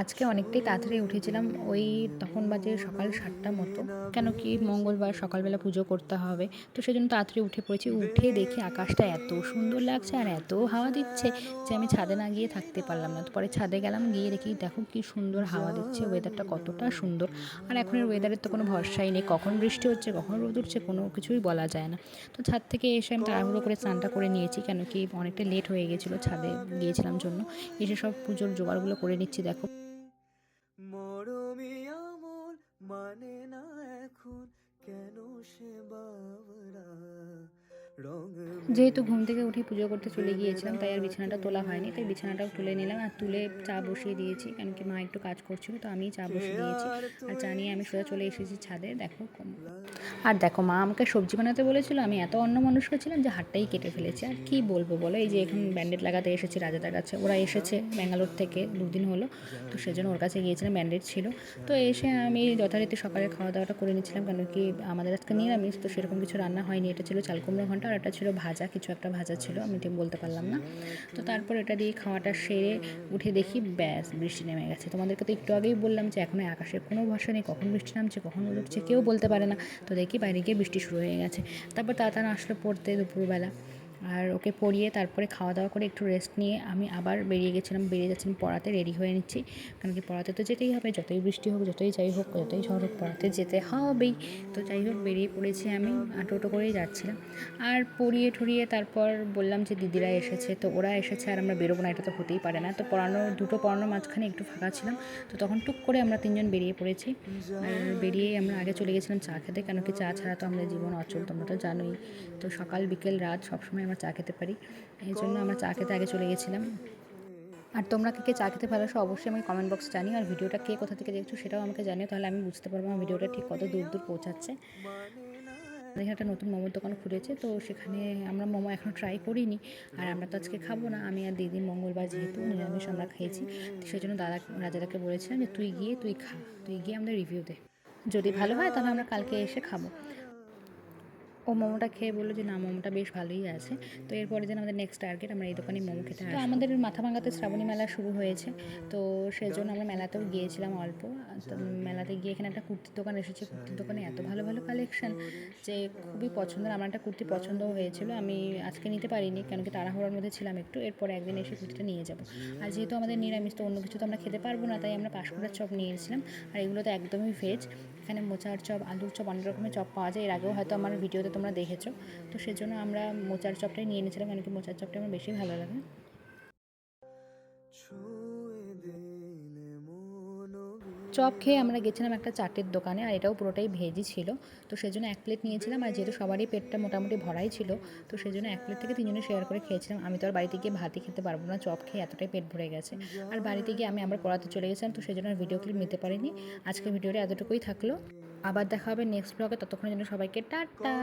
আজকে অনেকটাই তাড়াতাড়ি উঠেছিলাম, ওই তখন বাজে সকাল সাতটা মতো। কেন কি মঙ্গলবার সকালবেলা পুজো করতে হবে, তো সেই জন্য তাড়াতাড়ি উঠে পড়েছি। উঠে দেখি আকাশটা এত সুন্দর লাগছে আর এত হাওয়া দিচ্ছে যে আমি ছাদে না গিয়ে থাকতে পারলাম না। তো পরে ছাদে গেলাম, গিয়ে দেখি দেখো কি সুন্দর হাওয়া দিচ্ছে ওয়েদারটা কতটা সুন্দর। আর এখন এখনের ওয়েদারের তো কোনো ভরসাই নেই, কখন বৃষ্টি হচ্ছে, কখন রোদ উঠছে, কোনো কিছুই বলা যায় না। তো ছাদ থেকে এসে আমি তাড়াহুড়ো করে স্নানটা করে নিয়েছি, কেন কি অনেকটা লেট হয়ে গেছিল ছাদে গিয়েছিলাম জন্য। এসে সব পুজোর জোগাড়গুলো করে নিচ্ছি, দেখো। মানে না এখন কেন সে বাবরা। যেহেতু ঘুম থেকে উঠে পুজো করতে চলে গিয়েছিলাম তাই আর বিছানাটা তোলা হয়নি তাই বিছানাটাও তুলে নিলাম আর তুলে চা বসিয়ে দিয়েছি কেন কি মা একটু কাজ করছিল তো আমি চা বসিয়ে দিয়েছি। আর চা নিয়ে আমি সোজা চলে এসেছি ছাদে দেখো আর দেখো, মা আমাকে সবজি বানাতে বলেছিল, আমি এত অন্য মানুষকে ছিলাম যে হাতটাই কেটে ফেলেছি। আর কী বলব বলো, এই যে এখন ব্যান্ডেড লাগাতে এসেছি, রাজাদার কাছে। ওরা এসেছে ব্যাঙ্গালোর থেকে, দুদিন হলো। তো সেজন্য ওর কাছে গিয়েছিলাম ব্যান্ডেড ছিল। তো এসে আমি যথারীতি সকালে খাওয়া দাওয়াটা করে নিয়েছিলাম কেন কি আমাদের আজকে নিরামিষ, তো সেরকম কিছু রান্না হয়নি। এটা ছিল চাল কুমড়ো ঘণ্টা, আর এটা ছিল ভাজা, কিছু একটা ভাজা ছিল, আমি ঠিক বলতে পারলাম না। তো তারপর এটা দিয়ে খাওয়াটা সেরে উঠে দেখি, ব্যাস, বৃষ্টি নেমে গেছে। তোমাদেরকে তো একটু আগেই বললাম যে, এখনও আকাশের কোনো ভরসা নেই, কখন বৃষ্টি নামছে, কখন উঠছে, কেউ বলতে পারে না। তো দেখি বাইরে গিয়ে বৃষ্টি শুরু হয়ে গেছে। তারপর তাড়াতাড়ি আসলো পড়তে দুপুরবেলা। আর ওকে পড়িয়ে তারপরে খাওয়া দাওয়া করে একটু রেস্ট নিয়ে আমি আবার বেরিয়ে গেছিলাম। বেরিয়ে যাচ্ছিলাম পড়াতে রেডি হয়ে নিচ্ছি। কারণ কি পড়াতে তো যেতেই হবে, যতই বৃষ্টি হোক, যতই যাই হোক, যতই ঝড় হোক, পড়াতে যেতে হবেই। তো যাই হোক, বেরিয়ে পড়েছি আমি টোটো করেই যাচ্ছিলাম। আর পড়িয়ে ঠড়িয়ে তারপর বললাম যে দিদিরা এসেছে, তো ওরা এসেছে আর আমরা বেরোবো না, এটা তো হতেই পারে না। তো পড়ানো, দুটো পড়ানোর মাঝখানে একটু ফাঁকা ছিলাম। তো তখন টুক করে আমরা তিনজন বেরিয়ে পড়েছি। আর বেরিয়েই আমরা আগে চলে গেছিলাম চা খেতে, কেন কি চা ছাড়া তো আমাদের জীবন অচল, তোমরা তো জানোই। তো সকাল, বিকেল, রাত সবসময় আমরা চা খেতে পারি। এই জন্য আমরা চা খেতে আগে চলে গেছিলাম। আর তোমরা কে কে চা খেতে ভালোবাসো অবশ্যই আমাকে কমেন্ট বক্স জানিও। আর ভিডিওটা কে কোথা থেকে দেখছ সেটাও আমাকে জানিও। তাহলে আমি বুঝতে পারব আমার ভিডিওটা ঠিক কত দূর দূর পৌঁছাচ্ছে। এখানে একটা নতুন মোমোর দোকান খুলেছে, তো সেখানে আমরা মোমো এখনও ট্রাই করিনি। আর আমরা তো আজকে খাব না। আমি আর দিদি মঙ্গলবার যেহেতু নিরামিষ আমরা খেয়েছি। সেই জন্য দাদা, রাজাদাকে বলেছিলাম যে তুই গিয়ে তুই খা। তুই গিয়ে আমাদের রিভিউ দে। যদি ভালো হয় তাহলে আমরা কালকে এসে খাব। ও মোমোটা খেয়ে বলল যে, না, মোমোটা বেশ ভালোই আছে। তো এরপরে যেন আমাদের নেক্সট টার্গেট আমরা এই দোকানে মোমো খেতে তো আমাদের মাথা ভাঙাতে শ্রাবণী মেলা শুরু হয়েছে। তো সেজন্য আমরা মেলাতেও গিয়েছিলাম অল্প। তো মেলাতে গিয়ে এখানে একটা কুর্তির দোকান এসেছে। কুর্তির দোকানে এত ভালো ভালো কালেকশন যে, খুবই পছন্দের। আমার একটা কুর্তি পছন্দও হয়েছিল। আমি আজকে নিতে পারিনি কেন কি তাড়াহুড়োর মধ্যে ছিলাম একটু। এরপরে একদিন এসে কুর্তিটা নিয়ে যাব। আর যেহেতু আমাদের নিরামিষ, তো অন্য কিছু তো আমরা খেতে পারব না, তাই আমরা পাঁশকুড়ার চপ নিয়েছিলাম। আর এগুলো তো একদমই ভেজ এখানে মোচার চপ, আলুর চপ অনেক রকমের চপ পাওয়া যায়। এর আগেও হয়তো আমার ভিডিওতে তোমরা দেখেছ। তো সেজন্য আমরা মোচার চপটাই নিয়ে নিয়েছিলাম কারণ কি মোচার চপটা আমার বেশি ভালো লাগে। চপ খেয়ে আমরা গেছিলাম একটা চাটের দোকানে, আর এটাও পুরোটাই ভেজি ছিল। তো সেজন্য এক প্লেট নিয়েছিলাম আর যেহেতু সবারই পেটটা মোটামুটি ভরাই ছিল, তো সেজন্য এক প্লেট থেকে তিনজনে শেয়ার করে খেয়েছিলাম। আমি তো আর বাড়িতে গিয়ে ভাতই খেতে পারব না, চপ খেয়ে এতটাই পেট ভরে গেছে। আর বাড়িতে গিয়ে আমি আবার পড়াতে চলে গেছিলাম, তো সেজন্য আর ভিডিও ক্লিপ নিতে পারিনি। আজকে ভিডিওটা এতটুকুই থাকল। আবার দেখা হবে নেক্সট ব্লগে ততক্ষণের জন্য সবাইকে টাটা!